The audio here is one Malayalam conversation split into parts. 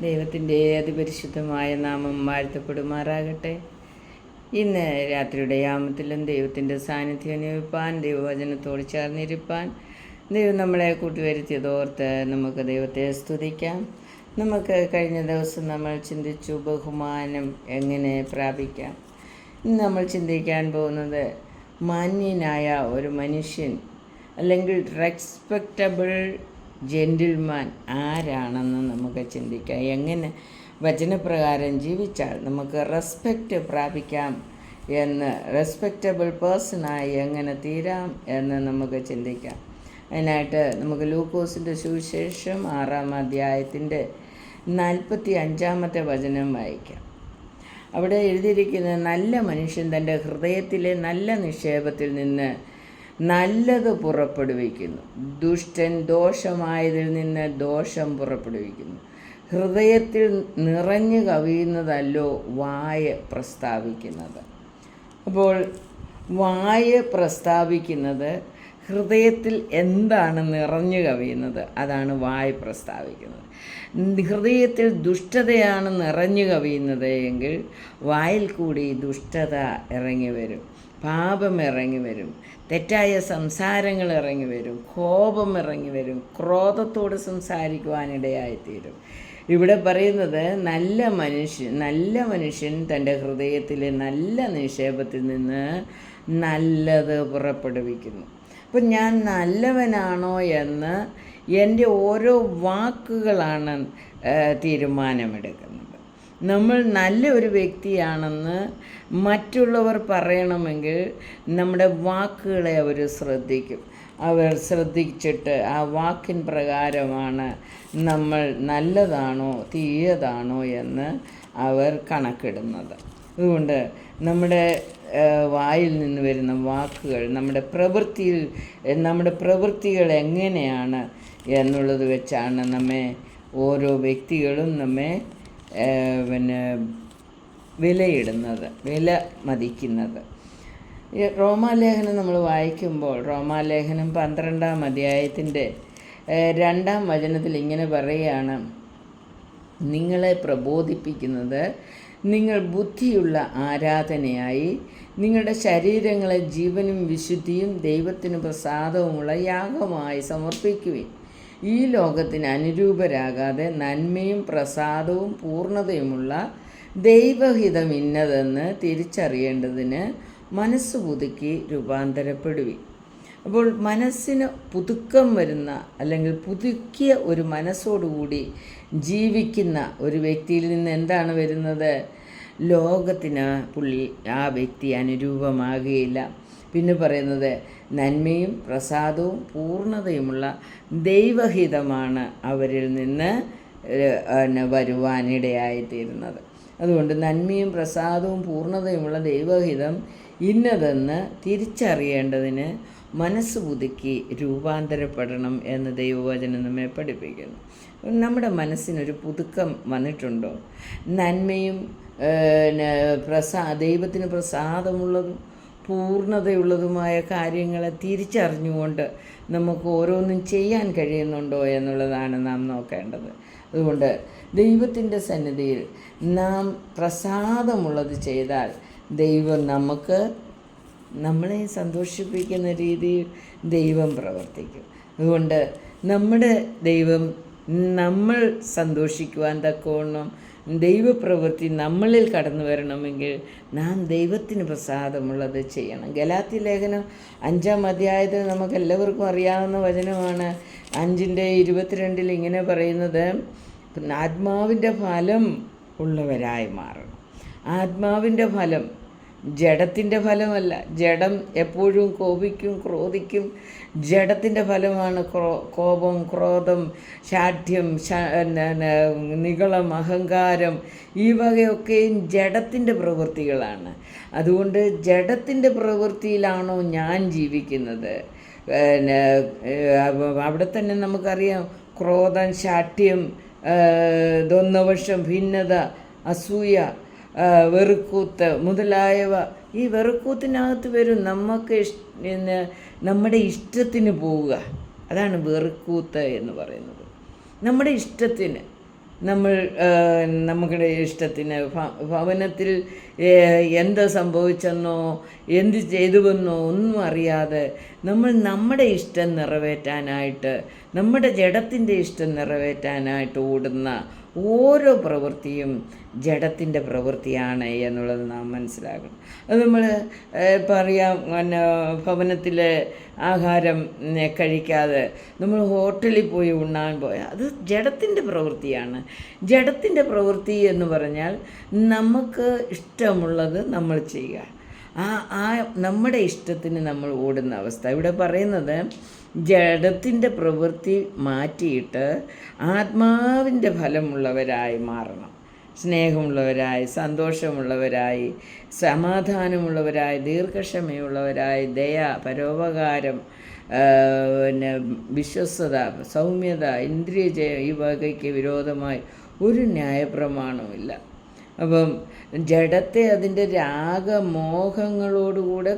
ദൈവത്തിന്റെ അതിപരിശുദ്ധമായ നാമം വാഴ്ത്തപ്പെടുമാറാകട്ടെ. ഇന്ന് രാത്രിയുടെ യാമത്തിലും ദൈവത്തിന്റെ സാന്നിധ്യം അനുഭവിപ്പാൻ ദൈവവചനത്തോട് ചേർന്നിരിപ്പാൻ ദൈവം നമ്മളെ കൂട്ടിവരുത്തിയതോർത്ത് നമുക്ക് ദൈവത്തെ സ്തുതിക്കാം. നമുക്ക് കഴിഞ്ഞ ദിവസം നമ്മൾ ചിന്തിച്ചു ബഹുമാനം എങ്ങനെ പ്രാപിക്കാം. ഇന്ന് നമ്മൾ ചിന്തിക്കാൻ പോകുന്നത് മാന്യനായ ഒരു മനുഷ്യൻ അല്ലെങ്കിൽ റെസ്പെക്റ്റബിൾ ജെന്റിൽമാൻ ആരാണെന്ന് നമുക്ക് ചിന്തിക്കാം. എങ്ങനെ വചനപ്രകാരം ജീവിച്ചാൽ നമുക്ക് റെസ്പെക്റ്റ് പ്രാപിക്കാം എന്ന് റെസ്പെക്റ്റബിൾ പേഴ്സണായി എങ്ങനെ തീരാം എന്ന് നമുക്ക് ചിന്തിക്കാം. അതിനായിട്ട് നമുക്ക് ലൂക്കോസിന്റെ സുവിശേഷം ആറാം അധ്യായത്തിന്റെ നാൽപ്പത്തി അഞ്ചാമത്തെ വചനം വായിക്കാം. അവിടെ എഴുതിയിരിക്കുന്ന നല്ല മനുഷ്യൻ തന്റെ ഹൃദയത്തിലെ നല്ല നിക്ഷേപത്തിൽ നിന്ന് നല്ലത് പുറപ്പെടുവിക്കുന്നു. ദുഷ്ടൻ ദോഷമായതിൽ നിന്ന് ദോഷം പുറപ്പെടുവിക്കുന്നു. ഹൃദയത്തിൽ നിറഞ്ഞു കവിയുന്നതല്ലോ വായ പ്രസ്താവിക്കുന്നത്. അപ്പോൾ വായ പ്രസ്താവിക്കുന്നത് ഹൃദയത്തിൽ എന്താണ് നിറഞ്ഞു കവിയുന്നത്? അതാണ് വായ പ്രസ്താവിക്കുന്നത്. ഹൃദയത്തിൽ ദുഷ്ടതയാണ് നിറഞ്ഞു കവിയുന്നത് എങ്കിൽ വായിൽ കൂടി ദുഷ്ടത ഇറങ്ങി വരും. പാപം ഇറങ്ങി വരും. തെറ്റായ സംസാരങ്ങൾ ഇറങ്ങി വരും കോപം ഇറങ്ങി വരും ക്രോധത്തോട് സംസാരിക്കുവാനിടയായിത്തീരും. ഇവിടെ പറയുന്നത് നല്ല മനുഷ്യൻ നല്ല മനുഷ്യൻ തന്റെ ഹൃദയത്തിലെ നല്ല നിക്ഷേപത്തിൽ നിന്ന് നല്ലത് പുറപ്പെടുവിക്കുന്നു. അപ്പം ഞാൻ നല്ലവനാണോ എന്ന് എന്റെ ഓരോ വാക്കുകളാണ് തീരുമാനമെടുക്കുന്നത്. നമ്മൾ നല്ല ഒരു വ്യക്തിയാണെന്ന് മറ്റുള്ളവർ പറയണമെങ്കിൽ നമ്മുടെ വാക്കുകളെ അവർ ശ്രദ്ധിക്കും. അവർ ശ്രദ്ധിച്ചിട്ട് ആ വാക്കിൻ പ്രകാരമാണ് നമ്മൾ നല്ലതാണോ തീയതാണോ എന്ന് അവർ കണക്കിടുന്നത്. അതുകൊണ്ട് നമ്മുടെ വായിൽ നിന്ന് വരുന്ന വാക്കുകൾ നമ്മുടെ പ്രവൃത്തിയിൽ നമ്മുടെ പ്രവൃത്തികൾ എങ്ങനെയാണ് എന്നുള്ളത് വെച്ചാണ് നമ്മെ ഓരോ വ്യക്തികളും നമ്മെ പിന്നെ വിലയിടുന്നത് വില മതിക്കുന്നത്. ഈ റോമാലേഖനം നമ്മൾ വായിക്കുമ്പോൾ റോമാലേഖനം പന്ത്രണ്ടാം അധ്യായത്തിന്റെ രണ്ടാം വചനത്തിൽ ഇങ്ങനെ പറയുകയാണ് നിങ്ങളെ പ്രബോധിപ്പിക്കുന്നത് നിങ്ങൾ ബുദ്ധിയുള്ള ആരാധനയായി നിങ്ങളുടെ ശരീരങ്ങളെ ജീവനും വിശുദ്ധിയും ദൈവത്തിന് പ്രസാദവുമുള്ള യാഗമായി സമർപ്പിക്കുവിൻ. ഈ ലോകത്തിന് അനുരൂപരാകാതെ നന്മയും പ്രസാദവും പൂർണതയുമുള്ള ദൈവഹിതം ഇന്നതെന്ന് തിരിച്ചറിയേണ്ടതിന് മനസ്സ് പുതുക്കി രൂപാന്തരപ്പെടുവി അപ്പോൾ മനസ്സിന് പുതുക്കം വരുന്ന അല്ലെങ്കിൽ പുതുക്കിയ ഒരു മനസ്സോടുകൂടി ജീവിക്കുന്ന ഒരു വ്യക്തിയിൽ നിന്ന് എന്താണ് വരുന്നത്? ലോകത്തിന് പുള്ളി ആ വ്യക്തി അനുരൂപമാകുകയില്ല. പിന്നെ പറയുന്നത് നന്മയും പ്രസാദവും പൂർണതയുമുള്ള ദൈവഹിതമാണ് അവരിൽ നിന്ന് വരുവാനിടയായിത്തീരുന്നത് അതുകൊണ്ട് നന്മയും പ്രസാദവും പൂർണതയുമുള്ള ദൈവഹിതം ഇന്നതെന്ന് തിരിച്ചറിയേണ്ടതിന് മനസ്സ് പുതുക്കി രൂപാന്തരപ്പെടണം എന്ന് ദൈവവചനം നമ്മെ പഠിപ്പിക്കുന്നു. നമ്മുടെ മനസ്സിനൊരു പുതുക്കം വന്നിട്ടുണ്ടോ? നന്മയും പ്രസാ ദൈവത്തിന് പ്രസാദമുള്ളതും പൂർണതയുള്ളതുമായ കാര്യങ്ങളെ തിരിച്ചറിഞ്ഞുകൊണ്ട് നമുക്ക് ഓരോന്നും ചെയ്യാൻ കഴിയുന്നുണ്ടോ എന്നുള്ളതാണ് നാം നോക്കേണ്ടത്. അതുകൊണ്ട് ദൈവത്തിന്റെ സന്നിധിയിൽ നാം പ്രസാദമുള്ളത് ചെയ്താൽ ദൈവം നമുക്ക് നമ്മളെ സന്തോഷിപ്പിക്കുന്ന രീതിയിൽ ദൈവം പ്രവർത്തിക്കും. അതുകൊണ്ട് നമ്മുടെ ദൈവം നമ്മൾ സന്തോഷിക്കുവാൻ തക്കവണ്ണം ദൈവപ്രവൃത്തി നമ്മളിൽ കടന്നു വരണമെങ്കിൽ നാം ദൈവത്തിന് പ്രസാദമുള്ളത് ചെയ്യണം. ഗലാത്തി ലേഖനം അഞ്ചാം അധ്യായത്തിൽ നമുക്ക് എല്ലാവർക്കും അറിയാവുന്ന വചനമാണ്. അഞ്ചിന്റെ ഇരുപത്തിരണ്ടിൽ ഇങ്ങനെ പറയുന്നത് ആത്മാവിന്റെ ഫലം ഉള്ളവരായി മാറണം. ആത്മാവിന്റെ ഫലം ജഡത്തിന്റെ ഫലമല്ല. ജഡം എപ്പോഴും കോപിക്കും ക്രോധിക്കും. ജഡത്തിന്റെ ഫലമാണ് ക്രോ കോപം ക്രോധം ശാഠ്യം നികളം അഹങ്കാരം. ഈ വകയൊക്കെയും ജഡത്തിന്റെ പ്രവൃത്തികളാണ്. അതുകൊണ്ട് ജഡത്തിന്റെ പ്രവൃത്തിയിലാണോ ഞാൻ ജീവിക്കുന്നത്? അവിടെ തന്നെ നമുക്കറിയാം. ക്രോധം ശാഠ്യം ദൊന്നവശം ഭിന്നത അസൂയ വെറുക്കൂത്ത് മുതലായവ. ഈ വെറുക്കൂത്തിനകത്ത് വരും നമുക്ക് നമ്മുടെ ഇഷ്ടത്തിന് പോവുക. അതാണ് വെറുക്കൂത്ത് എന്ന് പറയുന്നത്. നമ്മുടെ ഇഷ്ടത്തിന് നമ്മൾ നമ്മുടെ ഇഷ്ടത്തിന് ഭവനത്തിൽ എന്ത് സംഭവിച്ചെന്നോ എന്ത് ചെയ്തുവെന്നോ ഒന്നും അറിയാതെ നമ്മൾ നമ്മുടെ ഇഷ്ടം നിറവേറ്റാനായിട്ട് നമ്മുടെ ജഡത്തിന്റെ ഇഷ്ടം നിറവേറ്റാനായിട്ട് ഓടുന്ന ഓരോ പ്രവൃത്തിയും ജഡത്തിന്റെ പ്രവൃത്തിയാണ് എന്നുള്ളത് നാം മനസ്സിലാക്കണം. അത് നമ്മൾ പറയാം പിന്നെ ഭവനത്തിൽ ആഹാരം കഴിക്കാതെ നമ്മൾ ഹോട്ടലിൽ പോയി ഉണ്ണാൻ പോയാൽ അത് ജഡത്തിന്റെ പ്രവൃത്തിയാണ്. ജഡത്തിന്റെ പ്രവൃത്തി എന്ന് പറഞ്ഞാൽ നമുക്ക് ഇഷ്ടമുള്ളത് നമ്മൾ ചെയ്യുക. ആ ആ നമ്മുടെ ഇഷ്ടത്തിന് നമ്മൾ ഓടുന്ന അവസ്ഥ. ഇവിടെ പറയുന്നത് ജഡത്തിന്റെ പ്രവൃത്തി മാറ്റിയിട്ട് ആത്മാവിന്റെ ഫലമുള്ളവരായി മാറണം. സ്നേഹമുള്ളവരായി സന്തോഷമുള്ളവരായി സമാധാനമുള്ളവരായി ദീർഘക്ഷമയുള്ളവരായി ദയ പരോപകാരം പിന്നെ വിശ്വസ്തത സൗമ്യത ഇന്ദ്രിയജയ ഈ വകയ്ക്ക് വിരോധമായി ഒരു ന്യായപ്രമാണവുമില്ല. അപ്പം ജഡത്തെ അതിന്റെ രാഗമോഹങ്ങളോടുകൂടെ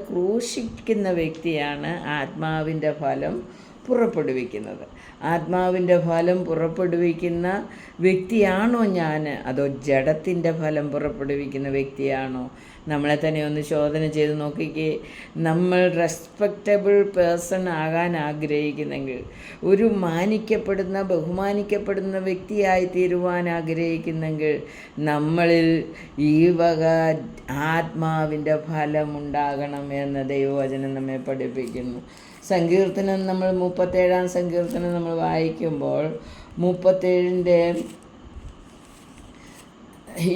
ക്രൂശിക്കുന്ന വ്യക്തിയാണ് ആത്മാവിന്റെ ഫലം. പുറപ്പെടുവിക്കുന്നത്. ആത്മാവിന്റെ ഫലം പുറപ്പെടുവിക്കുന്ന വ്യക്തിയാണോ ഞാൻ? അതോ ജഡത്തിന്റെ ഫലം പുറപ്പെടുവിക്കുന്ന വ്യക്തിയാണോ? നമ്മളെ തന്നെ ഒന്ന് ശോധന ചെയ്ത് നോക്കിക്കേ. നമ്മൾ റെസ്പെക്റ്റബിൾ പേഴ്സൺ ആകാൻ ആഗ്രഹിക്കുന്നെങ്കിൽ ഒരു മാനിക്കപ്പെടുന്ന ബഹുമാനിക്കപ്പെടുന്ന വ്യക്തിയായി തീരുവാൻ ആഗ്രഹിക്കുന്നെങ്കിൽ നമ്മളിൽ ഈ വക ആത്മാവിന്റെ ഫലമുണ്ടാകണം എന്ന് ദൈവവചനം നമ്മെ പഠിപ്പിക്കുന്നു. സങ്കീർത്തനം നമ്മൾ മുപ്പത്തേഴാം സങ്കീർത്തനം നമ്മൾ വായിക്കുമ്പോൾ മുപ്പത്തേഴിന്റെ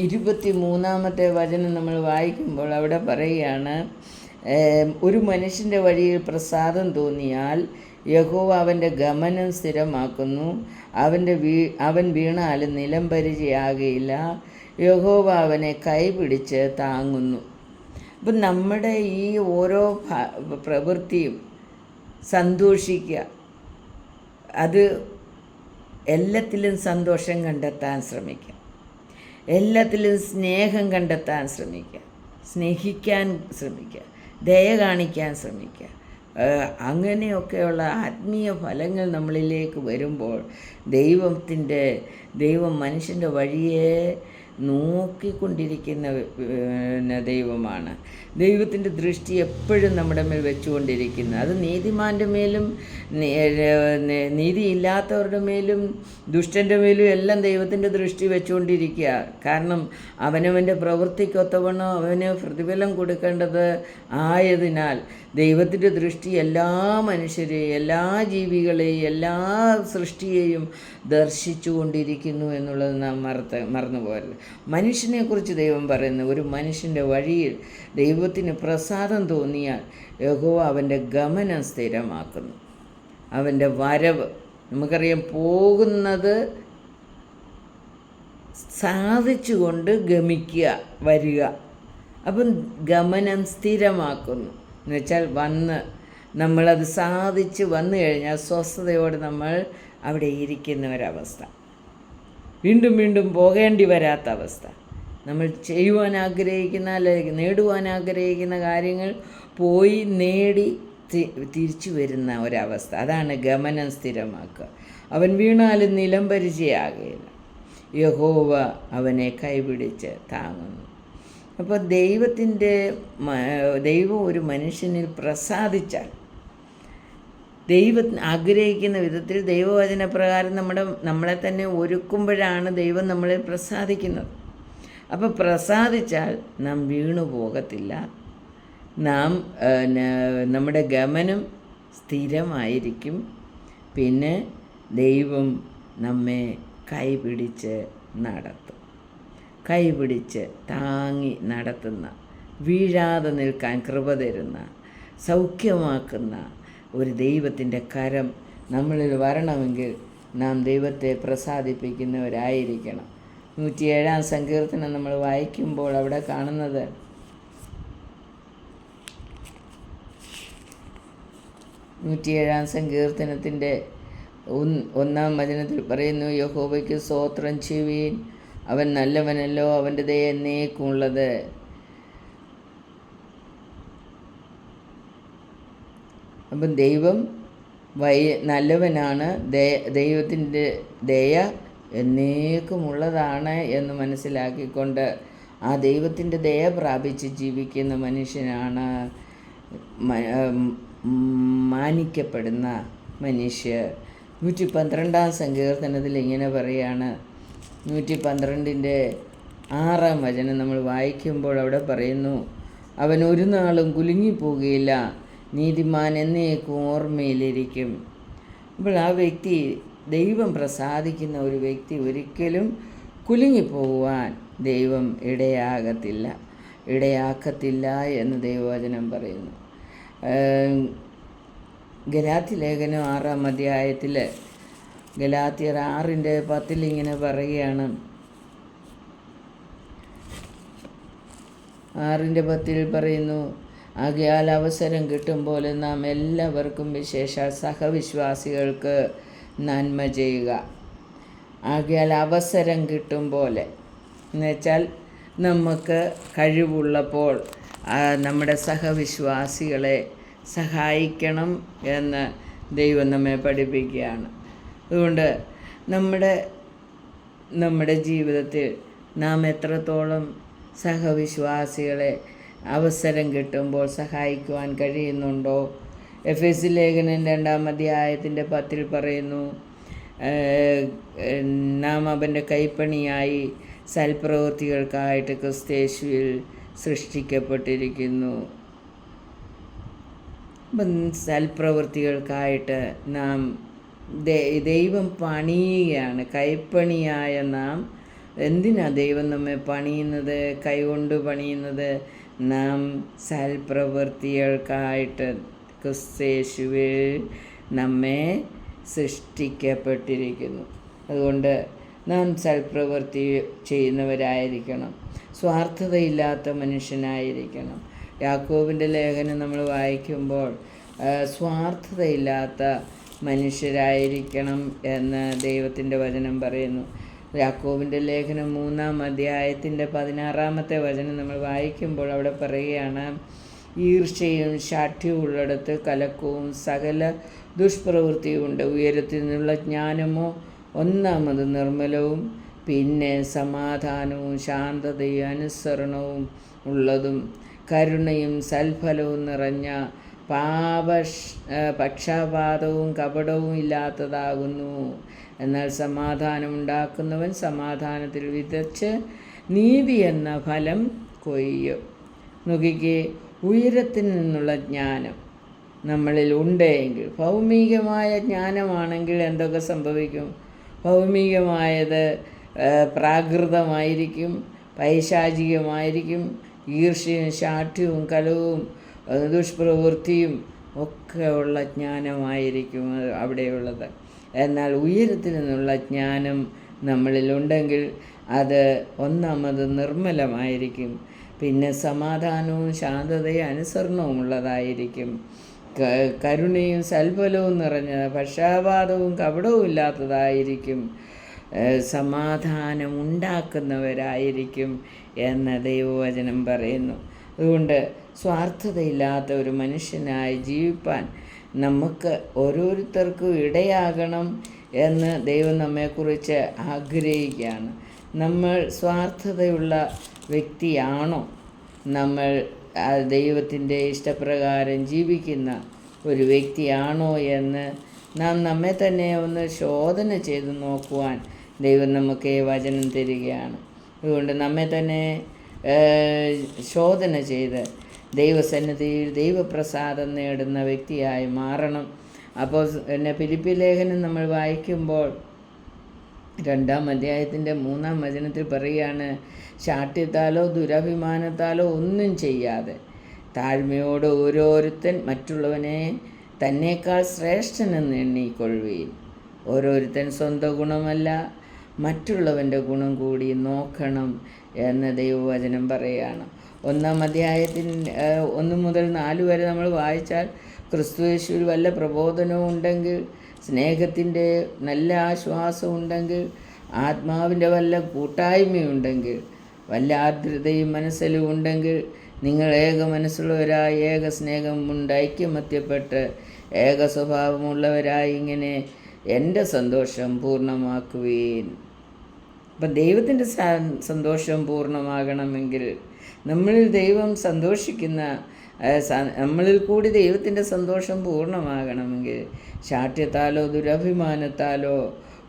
ഇരുപത്തി മൂന്നാമത്തെ വചനം നമ്മൾ വായിക്കുമ്പോൾ അവിടെ പറയുകയാണ് ഒരു മനുഷ്യന്റെ വഴിയിൽ പ്രസാദം തോന്നിയാൽ യഹോവ അവന്റെ ഗമനം സ്ഥിരമാക്കുന്നു. അവന്റെ വീ അവൻ വീണാലും നിലം പരിചയാകയില്ല. യഹോവ അവനെ കൈപിടിച്ച് താങ്ങുന്നു. അപ്പം നമ്മുടെ ഈ ഓരോ പ്രവൃത്തിയും സന്തോഷിക്കുക. അത് എല്ലാത്തിലും സന്തോഷം കണ്ടെത്താൻ ശ്രമിക്കുക. എല്ലാത്തിലും സ്നേഹം കണ്ടെത്താൻ ശ്രമിക്കുക. സ്നേഹിക്കാൻ ശ്രമിക്കുക. ദയ കാണിക്കാൻ ശ്രമിക്കുക. അങ്ങനെയൊക്കെയുള്ള ആത്മീയ ഫലങ്ങൾ നമ്മളിലേക്ക് വരുമ്പോൾ ദൈവത്തിന്റെ ദൈവം മനുഷ്യന്റെ വഴിയെ നോക്കിക്കൊണ്ടിരിക്കുന്ന ദൈവമാണ്. ദൈവത്തിന്റെ ദൃഷ്ടി എപ്പോഴും നമ്മുടെ മേൽ വെച്ചുകൊണ്ടിരിക്കുന്നത് അത് നീതിമാന്റെ മേലും നീതിയില്ലാത്തവരുടെ മേലും ദുഷ്ടന്റെ മേലും എല്ലാം ദൈവത്തിന്റെ ദൃഷ്ടി വെച്ചുകൊണ്ടിരിക്കുക. കാരണം അവനവന്റെ പ്രവൃത്തിക്കൊത്തവണ്ണം അവന് പ്രതിഫലം കൊടുക്കേണ്ടത് ആയതിനാൽ ദൈവത്തിന്റെ ദൃഷ്ടി എല്ലാ മനുഷ്യരെയും എല്ലാ ജീവികളെയും എല്ലാ സൃഷ്ടിയെയും ദർശിച്ചു കൊണ്ടിരിക്കുന്നു എന്നുള്ളത് നാം മറത്ത് മറന്നു പോകരുത് മനുഷ്യനെക്കുറിച്ച് ദൈവം പറയുന്നു ഒരു മനുഷ്യന്റെ വഴിയിൽ ദൈവത്തിന് പ്രസാദം തോന്നിയാൽ യഹോവ അവന്റെ ഗമനം സ്ഥിരമാക്കുന്നു. അവന്റെ വരവ് നമുക്കറിയാം പോകുന്നത് സാധിച്ചുകൊണ്ട് ഗമിക്കുക വരിക. അപ്പം ഗമനം സ്ഥിരമാക്കുന്നു. എന്നുവെച്ചാൽ വന്ന് നമ്മളത് സാധിച്ച് വന്നു കഴിഞ്ഞാൽ സ്വസ്ഥതയോടെ നമ്മൾ അവിടെ ഇരിക്കുന്ന ഒരവസ്ഥ വീണ്ടും വീണ്ടും പോകേണ്ടി വരാത്ത അവസ്ഥ നമ്മൾ ചെയ്യുവാൻ ആഗ്രഹിക്കുന്ന അല്ലെങ്കിൽ നേടുവാൻ ആഗ്രഹിക്കുന്ന കാര്യങ്ങൾ പോയി നേടി തിരിച്ചു വരുന്ന ഒരവസ്ഥ. അതാണ് ഗമനം സ്ഥിരമാക്കുക. അവൻ വീണാലും നിലം പരിചയാകുകയില്ല യഹോവ അവനെ കൈപിടിച്ച് താങ്ങുന്നു. അപ്പോൾ ദൈവത്തിന്റെ ദൈവം ഒരു മനുഷ്യനിൽ പ്രസാദിച്ചാൽ ദൈവം ആഗ്രഹിക്കുന്ന വിധത്തിൽ ദൈവവചന പ്രകാരം നമ്മുടെ നമ്മളെ തന്നെ ഒരുക്കുമ്പോഴാണ് ദൈവം നമ്മളെ പ്രസാദിക്കുന്നത്. അപ്പോൾ പ്രസാദിച്ചാൽ നാം വീണു പോകത്തില്ല. നാം നമ്മുടെ ഗമനം സ്ഥിരമായിരിക്കും. പിന്നെ ദൈവം നമ്മെ കൈപിടിച്ച് നടത്തും. കൈപിടിച്ച് താങ്ങി നടത്തുന്ന വീഴാതെ നിൽക്കാൻ കൃപ തരുന്ന സൗഖ്യമാക്കുന്ന ഒരു ദൈവത്തിന്റെ കരം നമ്മളിൽ വരണമെങ്കിൽ നാം ദൈവത്തെ പ്രസാദിപ്പിക്കുന്നവരായിരിക്കണം. നൂറ്റിയേഴാം സങ്കീർത്തനം നമ്മൾ വായിക്കുമ്പോൾ അവിടെ കാണുന്നത് നൂറ്റിയേഴാം സങ്കീർത്തനത്തിന്റെ ഒന്ന്- വചനത്തിൽ പറയുന്നു യഹോബയ്ക്ക് സ്വോത്രം ചെയ്യുവീൻ. അവൻ നല്ലവനല്ലോ അവന്റെ ദയ എന്നേക്കുമുള്ളത്. അപ്പം ദൈവം വൈ നല്ലവനാണ് ദൈവത്തിന്റെ ദയ എന്നേക്കുമുള്ളതാണ് എന്ന് മനസ്സിലാക്കിക്കൊണ്ട് ആ ദൈവത്തിന്റെ ദയ പ്രാപിച്ച് ജീവിക്കുന്ന മനുഷ്യനാണ് മാനിക്കപ്പെടുന്ന മനുഷ്യർ. നൂറ്റി പന്ത്രണ്ടാം സങ്കീർത്തനത്തിൽ ഇങ്ങനെ പറയാണ് നൂറ്റി പന്ത്രണ്ടിന്റെ ആറാം വചനം നമ്മൾ വായിക്കുമ്പോൾ അവിടെ പറയുന്നു അവൻ ഒരു നാളും കുലുങ്ങിപ്പോകുകയില്ല നീതിമാൻ എന്നേക്കും ഓർമ്മയിലിരിക്കും. അപ്പോൾ ആ വ്യക്തി ദൈവം പ്രസാദിക്കുന്ന ഒരു വ്യക്തി ഒരിക്കലും കുലുങ്ങിപ്പോകുവാൻ ദൈവം ഇടയാകത്തില്ല. ഇടയാക്കത്തില്ല എന്ന് ദൈവവചനം പറയുന്നു. ഗലാത്തി ലേഖനം ആറാം അധ്യായത്തിൽ ഗലാത്തിയർ ആറിന്റെ പത്തിൽ ഇങ്ങനെ പറയുകയാണ്. ആറിന്റെ പത്തിൽ പറയുന്നു ആകയാൽ അവസരം കിട്ടുമ്പോൾ നാം എല്ലാവർക്കും വിശേഷ സഹവിശ്വാസികൾക്ക് നന്മ ചെയ്യുക. ആകയാൽ അവസരം കിട്ടും പോലെ. എന്നുവെച്ചാൽ നമുക്ക് കഴിവുള്ളപ്പോൾ നമ്മുടെ സഹവിശ്വാസികളെ സഹായിക്കണം എന്ന് ദൈവം നമ്മെ പഠിപ്പിക്കുകയാണ്. അതുകൊണ്ട് നമ്മുടെ നമ്മുടെ ജീവിതത്തിൽ നാം എത്രത്തോളം സഹവിശ്വാസികളെ അവസരം കിട്ടുമ്പോൾ സഹായിക്കുവാൻ കഴിയുന്നുണ്ടോ? എഫ് എസ് ലേഖനം രണ്ടാം അധ്യായത്തിന്റെ പത്തിൽ പറയുന്നു നാം അവന്റെ കൈപ്പണിയായി സൽപ്രവൃത്തികൾക്കായിട്ട് ക്രിസ്തേശുവിൽ സൃഷ്ടിക്കപ്പെട്ടിരിക്കുന്നു. സൽപ്രവൃത്തികൾക്കായിട്ട് നാം ദൈവം പണിയുകയാണ്. കൈപ്പണിയായ നാം എന്തിനാ ദൈവം നമ്മെ പണിയുന്നത്? കൈകൊണ്ട് പണിയുന്നത് നാം സൽപ്രവൃത്തികൾക്കായിട്ട് ക്രിസ്തേശുവിൽ നമ്മെ സൃഷ്ടിക്കപ്പെട്ടിരിക്കുന്നു. അതുകൊണ്ട് നാം സൽപ്രവൃത്തി ചെയ്യുന്നവരായിരിക്കണം. സ്വാർത്ഥതയില്ലാത്ത മനുഷ്യനായിരിക്കണം. യാക്കോബിന്റെ ലേഖനം നമ്മൾ വായിക്കുമ്പോൾ സ്വാർത്ഥതയില്ലാത്ത മനുഷ്യരായിരിക്കണം എന്ന് ദൈവത്തിന്റെ വചനം പറയുന്നു. യാക്കോബിന്റെ ലേഖനം മൂന്നാം അധ്യായത്തിന്റെ പതിനാറാമത്തെ വചനം നമ്മൾ വായിക്കുമ്പോൾ അവിടെ പറയുകയാണ് ഈർഷയും ശാഠ്യവും ഉള്ളിടത്ത് കലക്കവും സകല ദുഷ്പ്രവൃത്തിയും ഉണ്ട്. ഉയരത്തിൽ നിന്നുള്ള ജ്ഞാനമോ ഒന്നാമത് നിർമ്മലവും പിന്നെ സമാധാനവും ശാന്തതയും അനുസരണവും ഉള്ളതും കരുണയും സൽഫലവും നിറഞ്ഞ പാപ പക്ഷപാതവും കപടവും ഇല്ലാത്തതാകുന്നു. എന്നാൽ സമാധാനം ഉണ്ടാക്കുന്നവൻ സമാധാനത്തിൽ വിതച്ച് നീതി എന്ന ഫലം കൊയ്യും. നുകിക്ക് ഉയരത്തിൽ നിന്നുള്ള ജ്ഞാനം നമ്മളിൽ ഉണ്ടെങ്കിൽ ഭൗമികമായ ജ്ഞാനമാണെങ്കിൽ എന്തൊക്കെ സംഭവിക്കും? ഭൗമികമായത് പ്രാകൃതമായിരിക്കും പൈശാചികമായിരിക്കും ഈർഷ്യയും ശാഠ്യവും കലവും ദുഷ്പ്രവൃത്തിയും ഒക്കെ ഉള്ള ജ്ഞാനമായിരിക്കും അവിടെയുള്ളത്. എന്നാൽ ഉയരത്തിൽ നിന്നുള്ള ജ്ഞാനം നമ്മളിലുണ്ടെങ്കിൽ അത് ഒന്നാമത് നിർമ്മലമായിരിക്കും. പിന്നെ സമാധാനവും ശാന്തതയും അനുസരണവും ഉള്ളതായിരിക്കും. കരുണയും സൽബലവും നിറഞ്ഞ പക്ഷാപാതവും കപടവും ഇല്ലാത്തതായിരിക്കും. സമാധാനം ഉണ്ടാക്കുന്നവരായിരിക്കും എന്ന ദൈവവചനം പറയുന്നു. അതുകൊണ്ട് സ്വാർത്ഥതയില്ലാത്ത ഒരു മനുഷ്യനായി ജീവിപ്പാൻ നമുക്ക് ഓരോരുത്തർക്കും ഇടയാകണം എന്ന് ദൈവം നമ്മെക്കുറിച്ച് ആഗ്രഹിക്കുകയാണ്. നമ്മൾ സ്വാർത്ഥതയുള്ള വ്യക്തിയാണോ? നമ്മൾ ദൈവത്തിന്റെ ഇഷ്ടപ്രകാരം ജീവിക്കുന്ന ഒരു വ്യക്തിയാണോ എന്ന് നാം നമ്മെ തന്നെ ഒന്ന് ശോധന ചെയ്ത് നോക്കുവാൻ ദൈവം നമുക്ക് വചനം തരികയാണ്. അതുകൊണ്ട് നമ്മെ തന്നെ ശോധന ചെയ്ത് ദൈവസന്നിധിയിൽ ദൈവപ്രസാദം നേടുന്ന വ്യക്തിയായി മാറണം. അപ്പോൾ പിന്നെ ഫിലിപ്പി ലേഖനം നമ്മൾ വായിക്കുമ്പോൾ രണ്ടാം അധ്യായത്തിന്റെ മൂന്നാം വചനത്തിൽ പറയുകയാണ് ശാഠ്യത്താലോ ദുരഭിമാനത്താലോ ഒന്നും ചെയ്യാതെ താഴ്മയോട് ഓരോരുത്തൻ മറ്റുള്ളവനെ തന്നേക്കാൾ ശ്രേഷ്ഠനെന്ന് എണ്ണിക്കൊള്ളുകയും ഓരോരുത്തൻ സ്വന്തം ഗുണമല്ല മറ്റുള്ളവന്റെ ഗുണം കൂടി നോക്കണം എന്ന് ദൈവവചനം പറയുകയാണ്. ഒന്നാം അധ്യായത്തിൻ ഒന്ന് മുതൽ നാല് വരെ നമ്മൾ വായിച്ചാൽ ക്രിസ്തുയേശുവിൽ വല്ല പ്രബോധനവും ഉണ്ടെങ്കിൽ സ്നേഹത്തിന്റെ നല്ല ആശ്വാസം ഉണ്ടെങ്കിൽ ആത്മാവിന്റെ വല്ല കൂട്ടായ്മയുണ്ടെങ്കിൽ വല്ല ആർദ്രതയും മനസ്സിലും ഉണ്ടെങ്കിൽ നിങ്ങൾ ഏക മനസ്സുള്ളവരായി ഏക സ്നേഹം കൊണ്ട് ഐക്യമത്യപ്പെട്ട് ഏക സ്വഭാവമുള്ളവരായി ഇങ്ങനെ എന്റെ സന്തോഷം പൂർണമാക്കുവീൻ. അപ്പം ദൈവത്തിന്റെ സന്തോഷം പൂർണമാകണമെങ്കിൽ നമ്മളിൽ ദൈവം സന്തോഷിക്കുന്ന നമ്മളിൽ കൂടി ദൈവത്തിന്റെ സന്തോഷം പൂർണമാകണമെങ്കിൽ ശാഠ്യത്താലോ ദുരഭിമാനത്താലോ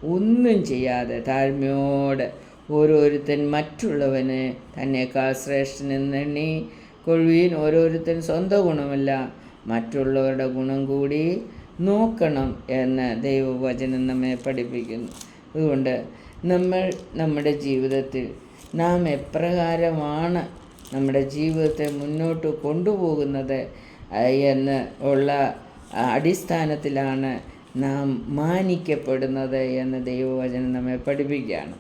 ഒന്നും ചെയ്യാതെ താഴ്മയോടെ ഓരോരുത്തൻ മറ്റുള്ളവന് തന്നെക്കാൾ ശ്രേഷ്ഠനെന്നെണ്ണി കൊഴുവീൻ ഓരോരുത്തൻ സ്വന്തം ഗുണമല്ല മറ്റുള്ളവരുടെ ഗുണം കൂടി നോക്കണം എന്ന് ദൈവവചനം നമ്മെ പഠിപ്പിക്കുന്നു. അതുകൊണ്ട് നമ്മൾ നമ്മുടെ ജീവിതത്തിൽ നാം എപ്രകാരമാണ് നമ്മുടെ ജീവിതത്തെ മുന്നോട്ട് കൊണ്ടുപോകുന്നത് എന്ന് ഉള്ള അടിസ്ഥാനത്തിലാണ് നാം മാനിക്കപ്പെടുന്നത് എന്ന് ദൈവവചനം നമ്മെ പഠിപ്പിക്കുകയാണ്.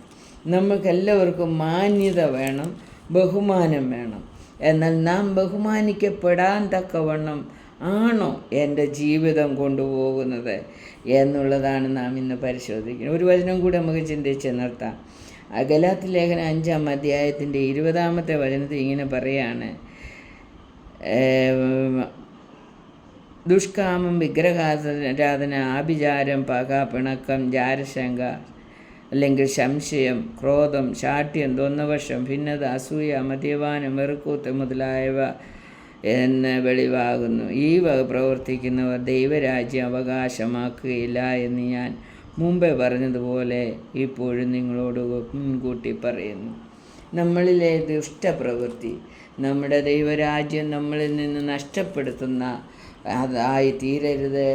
നമുക്കെല്ലാവർക്കും മാന്യത വേണം ബഹുമാനം വേണം. എന്നാൽ നാം ബഹുമാനിക്കപ്പെടാൻ തക്കവണ്ണം ആണോ എന്റെ ജീവിതം കൊണ്ടുപോകുന്നത് എന്നുള്ളതാണ് നാം ഇന്ന് പരിശോധിക്കുന്നത്. ഒരു വചനം കൂടി നമുക്ക് ചിന്തിച്ച് നിർത്താം. ആ ലേഖന അഞ്ചാം അധ്യായത്തിന്റെ ഇരുപതാമത്തെ വചനത്തിൽ ഇങ്ങനെ പറയാണ് ദുഷ്കാമം വിഗ്രഹാരാധന ആഭിചാരം പക പിണക്കം ജാരശങ്ക അല്ലെങ്കിൽ സംശയം ക്രോധം ശാഠ്യം തൊന്നവശം ഭിന്നത അസൂയ മദ്യപാനം വെറുക്കൂത്ത് മുതലായവ എന്ന് വെളിവാകുന്നു. ഈ വക പ്രവർത്തിക്കുന്നവർ ദൈവരാജ്യം അവകാശമാക്കുകയില്ല എന്ന് ഞാൻ മുമ്പേ പറഞ്ഞതുപോലെ ഇപ്പോഴും നിങ്ങളോട് മുൻകൂട്ടി പറയുന്നു. നമ്മളിലെ ദുഷ്ടപ്രവൃത്തി നമ്മുടെ ദൈവരാജ്യം നമ്മളിൽ നിന്ന് നഷ്ടപ്പെടുത്തുന്ന അതായി തീരരുത്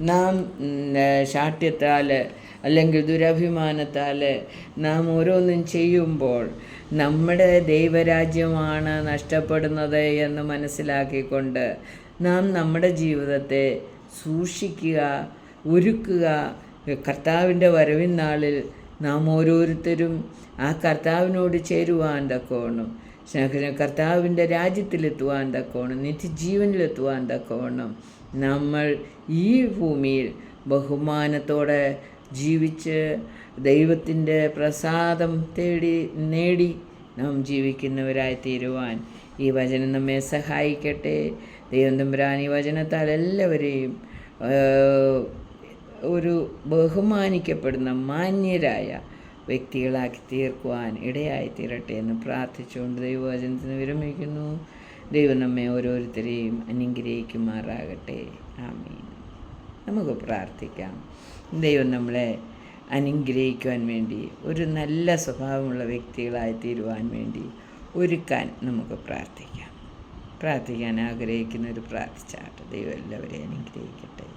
നാം ശാഠ്യത്താൽ അല്ലെങ്കിൽ ദുരഭിമാനത്താൽ നാം ഓരോന്നും ചെയ്യുമ്പോൾ നമ്മുടെ ദൈവരാജ്യമാണ് നഷ്ടപ്പെടുന്നത് എന്ന് മനസ്സിലാക്കിക്കൊണ്ട് നാം നമ്മുടെ ജീവിതത്തെ സൂക്ഷിക്കുക ഒരുക്കുക. കർത്താവിന്റെ വരവിൻ നാളിൽ നാം ഓരോരുത്തരും ആ കർത്താവിനോട് ചേരുവാൻ തക്കോണം കർത്താവിന്റെ രാജ്യത്തിലെത്തുവാൻ തക്കോണം നിത്യജീവനിലെത്തുവാൻ തക്കവണ്ണം. നമ്മൾ ഈ ഭൂമിയിൽ ബഹുമാനത്തോടെ ജീവിച്ച് ദൈവത്തിന്റെ പ്രസാദം തേടി നേടി നാം ജീവിക്കുന്നവരായി തീരുവാൻ ഈ വചനം നമ്മെ സഹായിക്കട്ടെ. ദൈവം തമ്പുരാൻ ഈ വചനത്താൽ എല്ലാവരെയും ഒരു ബഹുമാനിക്കപ്പെടുന്ന മാന്യരായ വ്യക്തികളാക്കി തീർക്കുവാൻ ഇടയായി തീരട്ടെ എന്ന് പ്രാർത്ഥിച്ചുകൊണ്ട് ദൈവവചനത്തിന് വിരമിക്കുന്നു. ദൈവം നമ്മെ ഓരോരുത്തരെയും അനുഗ്രഹിക്കുമാറാകട്ടെ. ആമീൻ. നമുക്ക് പ്രാർത്ഥിക്കാം. ദൈവം നമ്മളെ അനുഗ്രഹിക്കുവാൻ വേണ്ടി ഒരു നല്ല സ്വഭാവമുള്ള വ്യക്തികളായി തീരുവാൻ വേണ്ടി ഒരുക്കാൻ നമുക്ക് പ്രാർത്ഥിക്കാം. പ്രാർത്ഥിക്കാൻ ആഗ്രഹിക്കുന്നവർ പ്രാർത്ഥിച്ചാട്ടെ ദൈവം എല്ലാവരെയും അനുഗ്രഹിക്കട്ടെ.